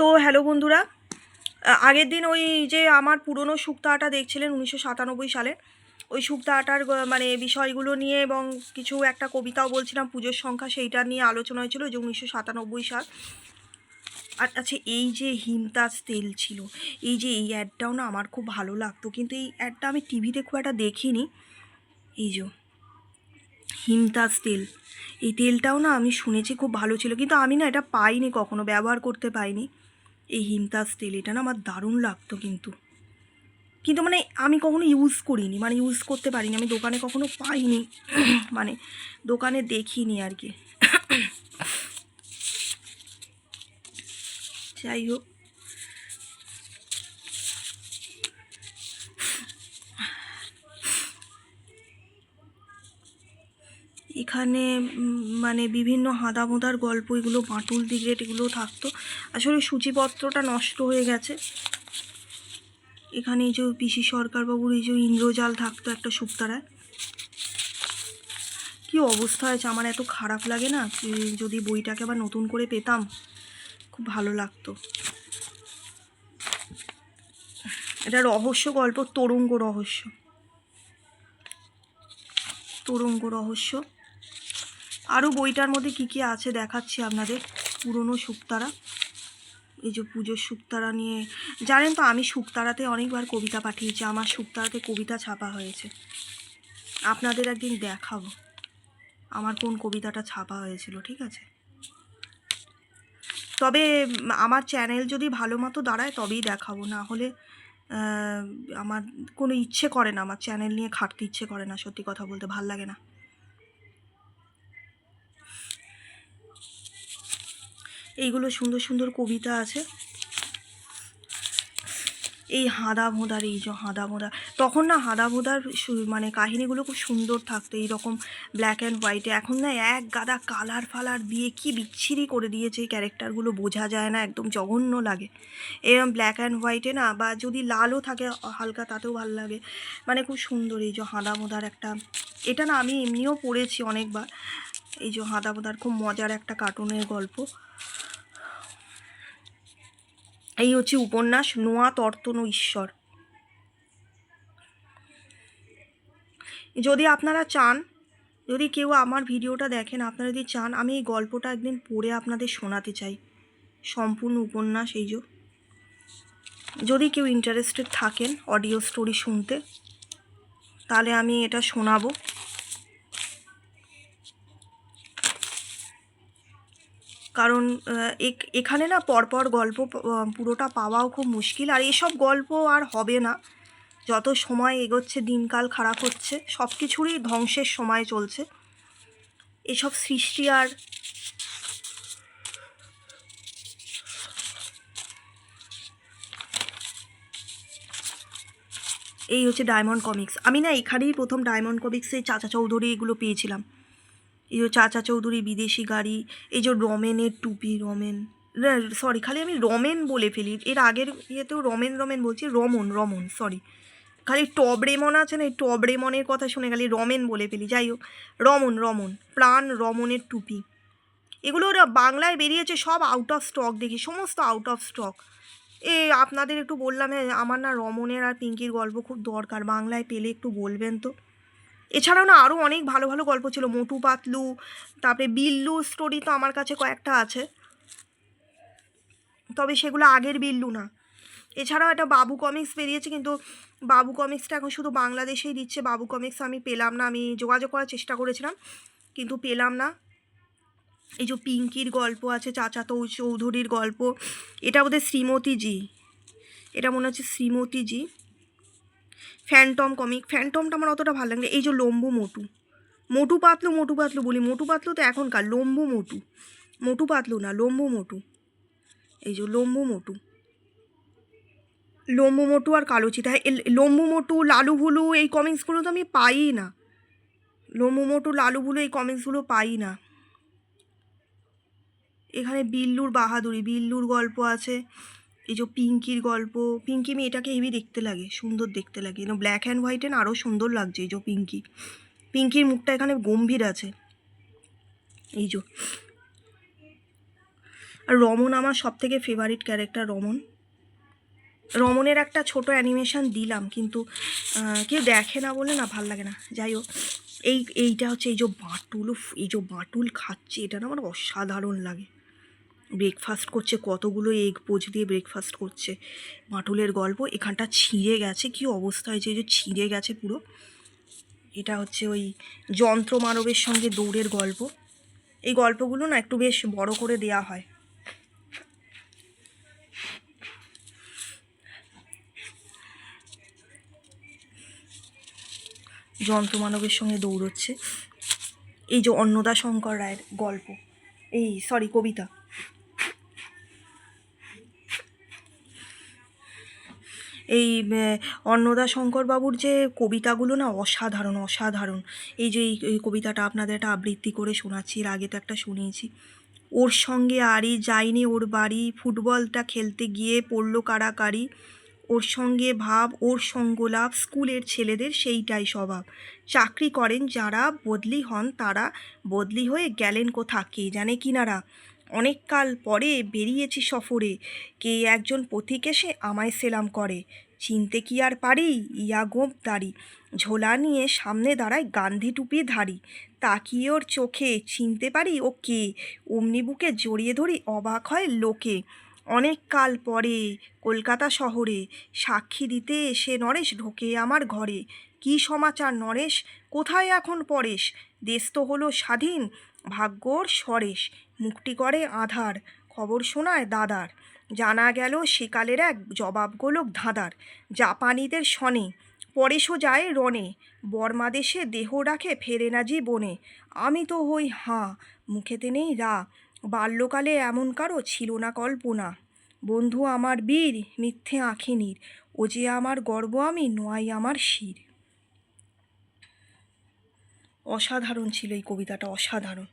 তো হ্যালো বন্ধুরা আগের দিন ওই যে আমার পুরনো শুক্তাটা দেখছিলেন উনিশশো সাতানব্বই সালে। ওই শুক্তাটার গ- মানে বিষয়গুলো নিয়ে এবং কিছু একটা কবিতাও বলছিলাম, পুজোর সংখ্যা সেইটা নিয়ে আলোচনা হয়েছিল যে উনিশশো সাতানব্বই সাল। আর আচ্ছা এই যে হিমতাজ তেল ছিল, এই যে এই অ্যাডটাও না আমার খুব ভালো লাগতো, কিন্তু এই অ্যাডটা আমি টিভিতে খুব একটা দেখিনি। এই যে হিমতাজ তেল, এই তেলটাও না আমি শুনেছি খুব ভালো ছিল, কিন্তু আমি না এটা পাইনি কখনো, ব্যবহার করতে পাইনি। এই হিমতাজ তেল, এটা না আমার দারুণ লাগতো কিন্তু। কিন্তু মানে আমি কখনো ইউজ করিনি মানে ইউজ করতে পারিনি, আমি দোকানে কখনো পাইনি মানে দোকানে দেখিনি আর কি। যাই হোক। এখানে মানে বিভিন্ন হাঁদা মোদার গল্প, এগুলো বাঁটুল দিগ্রেট এগুলো থাকতো। আসলে সূচিপত্রটা নষ্ট হয়ে গেছে। এখানে এই যে পিসি সরকারবাবুর এই যে ইন্দ্রজাল থাকতো একটা সুপ্তারায়। কি অবস্থা হয়েছে? আমার এত খারাপ লাগে না যদি বইটাকে আবার নতুন করে পেতাম? খুব ভালো লাগতো। এটা রহস্য গল্প, তরঙ্গ রহস্য। তরঙ্গ রহস্য। আরও বইটার মধ্যে কি কি আছে দেখাচ্ছি আপনাদের? পুরনো শুক্তারা। এই যে পুজোর শুক্তারা নিয়ে, জানেন তো আমি শুক্তারাতে অনেকবার কবিতা পাঠিয়েছি, আমার শুক্তারাতে কবিতা ছাপা হয়েছে। আপনাদের একদিন দেখাবো, আমার কোন কবিতাটা ছাপা হয়েছিল, ঠিক আছে? তবে আমার চ্যানেল যদি ভালো মতো দাঁড়ায় তবেই দেখাবো, না হলে আমার কোনো ইচ্ছে করে না, আমার চ্যানেল নিয়ে খাটতে ইচ্ছে করে না, সত্যি কথা বলতে, ভালো লাগে না। এইগুলো সুন্দর সুন্দর কবিতা আছে। এই হাঁদা ভোঁদার, এই যে হাঁদা ভোঁদা। তখন না হাঁদা ভোঁদার মানে কাহিনিগুলো খুব সুন্দর থাকতো, এইরকম ব্ল্যাক অ্যান্ড হোয়াইটে এখন না এক গাদা কালার ফালার দিয়ে কি বিচ্ছিরি করে দিয়েছে এই ক্যারেক্টারগুলো বোঝা যায় না, একদম জঘন্য লাগে। এরকম ব্ল্যাক অ্যান্ড হোয়াইটে না, বা যদি লালও থাকে, হালকা তাতেও ভালো লাগে। মানে খুব সুন্দর এই যে হাঁদা ভোঁদার একটা। এটা না আমি এমনিও পড়েছি অনেকবার। এই যে হাঁদা মোদার খুব মজার একটা কার্টুনের গল্প। এই হচ্ছে উপন্যাস, নোয়া তর্তনু ঈশ্বর। যদি আপনারা চান, যদি কেউ আমার ভিডিওটা দেখেন, আপনারা যদি চান, আমি এই গল্পটা একদিন পড়ে আপনাদের শোনাতে চাই। সম্পূর্ণ উপন্যাস এই যে। যদি কেউ ইন্টারেস্টেড থাকেন অডিও স্টোরি শুনতে, তাহলে আমি এটা শোনাবো। কারণ এখানে না পরপর গল্প পুরোটা পাওয়াও খুব মুশকিল। আর এসব গল্প আর হবে না। যত সময় এগোচ্ছে, দিনকাল খারাপ হচ্ছে, সব কিছুরই ধ্বংসের সময় চলছে। এসব সৃষ্টি আর এই হচ্ছে ডায়মন্ড কমিক্স। আমি না এখানেই প্রথম ডায়মন্ড কমিক্সে চাচা চৌধুরী এগুলো পেয়েছিলাম। এই যে চাচা চৌধুরী বিদেশি গাড়ি, এই যে রমেনের টুপি, রমেন। সরি খালি আমি রমেন বলে ফেলি। এর আগের ইয়েতেও রমেন রমেন বলছি, রমন রমন সরি খালি টব রেমন আছে না, এই টব রেমনের কথা শুনে খালি রমেন বলে ফেলি। যাই হোক, রমন রমন, প্রাণ রমনের টুপি। এগুলো ওরা বাংলায় বেরিয়েছে, সব আউট অফ স্টক দেখি, সমস্ত আউট অফ স্টক এ, আপনাদের একটু বললাম হ্যাঁ আমার না রমনের আর পিঙ্কির গল্প খুব দরকার, বাংলায় পেলে একটু বলবেন তো? এছাড়াও না আরও অনেক ভালো ভালো গল্প ছিল। মোটু পাতলু, তারপরে বিল্লু স্টোরি তো আমার কাছে কয়েকটা আছে। তবে সেগুলো আগের বিল্লু না। এছাড়াও একটা বাবু কমিক্স বেরিয়েছে কিন্তু বাবু কমিক্সটা এখন শুধু বাংলাদেশেই দিচ্ছে। বাবু কমিক্স আমি পেলাম না, আমি যোগাযোগ করার চেষ্টা করেছিলাম, কিন্তু পেলাম না। এই যে পিঙ্কির গল্প আছে, চাচা তো চৌধুরীর গল্প, এটা বোধহয় শ্রীমতীজি এটা মনে হচ্ছে শ্রীমতীজি ফ্যান্টম কমিক ফ্যান্টমটা আমার অতটা ভালো লাগে এই যে লম্বু মোটু। মোটু পাতলু মোটু পাতলু বলি। মোটু পাতলু তো এখনকার। লম্বু মোটু। মোটু পাতলু না, লম্বু মোটু। এই যে লম্বু মোটু। লম্বু মোটু আর কালো চিতা লম্বু মোটু, লালু ভুলু এই কমিক্সগুলো তো আমি পাই না। লম্বু মোটু, লালু ভুলু এই কমিক্সগুলো পাই না। এখানে বিল্লুর বাহাদুরি। বিল্লুর গল্প আছে। এই যে পিঙ্কির গল্প, পিঙ্কি মেয়েটাকে হেভি দেখতে লাগে, সুন্দর দেখতে লাগে। ব্ল্যাক অ্যান্ড হোয়াইটে না আরও সুন্দর লাগছে এই যে পিঙ্কি। পিঙ্কির মুখটা এখানে গম্ভীর আছে। এই যে। আর রমন আমার সব থেকে ফেভারিট ক্যারেক্টার রমন। রমনের একটা ছোট অ্যানিমেশন দিলাম, কিন্তু কেউ দেখে না বলে না ভালো লাগে না। যাই হোক, এই, এইটা হচ্ছে এই যে বাটুল এই যে বাটুল খাচ্ছে, এটা না আমার অসাধারণ লাগে। ব্রেকফাস্ট করছে, কতগুলো এগ পোচ দিয়ে ব্রেকফাস্ট করছে। মাটুলের গল্প, এখানটা ছিঁড়ে গেছে, কি অবস্থা হয়েছে, এই যে ছিঁড়ে গেছে পুরো। এটা হচ্ছে ওই যন্ত্র মানবের সঙ্গে দৌড়ের গল্প। এই গল্পগুলো না একটু বেশ বড় করে দেয়া হয়। যন্ত্র মানবের সঙ্গে দৌড়চ্ছে। এই যে অন্নদা শঙ্কর রায়ের গল্প। এই সরি কবিতা। এই অন্নদা শঙ্করবাবুর যে কবিতাগুলো না অসাধারণ অসাধারণ। এই যে এই কবিতাটা আপনাদের একটা আবৃত্তি করে শোনাচ্ছি, এর আগে তো একটা শুনিয়েছি। ওর সঙ্গে আরি যায়নি ওর বাড়ি, ফুটবলটা খেলতে গিয়ে পড়ল কারাকারি ওর সঙ্গে ভাব, ওর সঙ্গলাভ, স্কুলের ছেলেদের সেইটাই স্বভাব। চাকরি করেন যারা, বদলি হন তারা। বদলি হয়ে গেলেন কোথা কে জানে কিনারা। অনেক কাল পরে বেরিয়েছি সফরে। কে একজন পথিক এসে আমায় সেলাম করে। চিনতে কি আর পারি? ইয়া গোপ দাড়ি। ঝোলা নিয়ে সামনে দাঁড়ায় গান্ধী টুপি ধারি। তাকিয়ে ওর চোখে, চিনতে পারি ও কে? অমনি বুকে জড়িয়ে ধরি অবাক হয় লোকে। অনেক কাল পরে কলকাতা শহরে। সাক্ষী দিতে এসে নরেশ ঢোকে আমার ঘরে। কি সমাচার নরেশ? কোথায় এখন পরেশ? দেশ তো হলো স্বাধীন। ভাগ্যর সরেশ মুখটি করে আধার। খবর শোনায় দাদার। জানা গেল সেকালের এক জবাব গোলক ধাঁধার। জাপানিদের শনে। পরেশও যায় রনে বর্মা দেশে দেহ রাখে ফেরে না জীবনে। আমি তো হই হাঁ, মুখেতে নেই রা। বাল্যকালে এমন কারও ছিল না কল্পনা। বন্ধু আমার বীর, মিথ্যে আঁখিনীর। ও যে আমার গর্ব আমি, নোয়াই আমার শির। অসাধারণ ছিল এই কবিতাটা, অসাধারণ।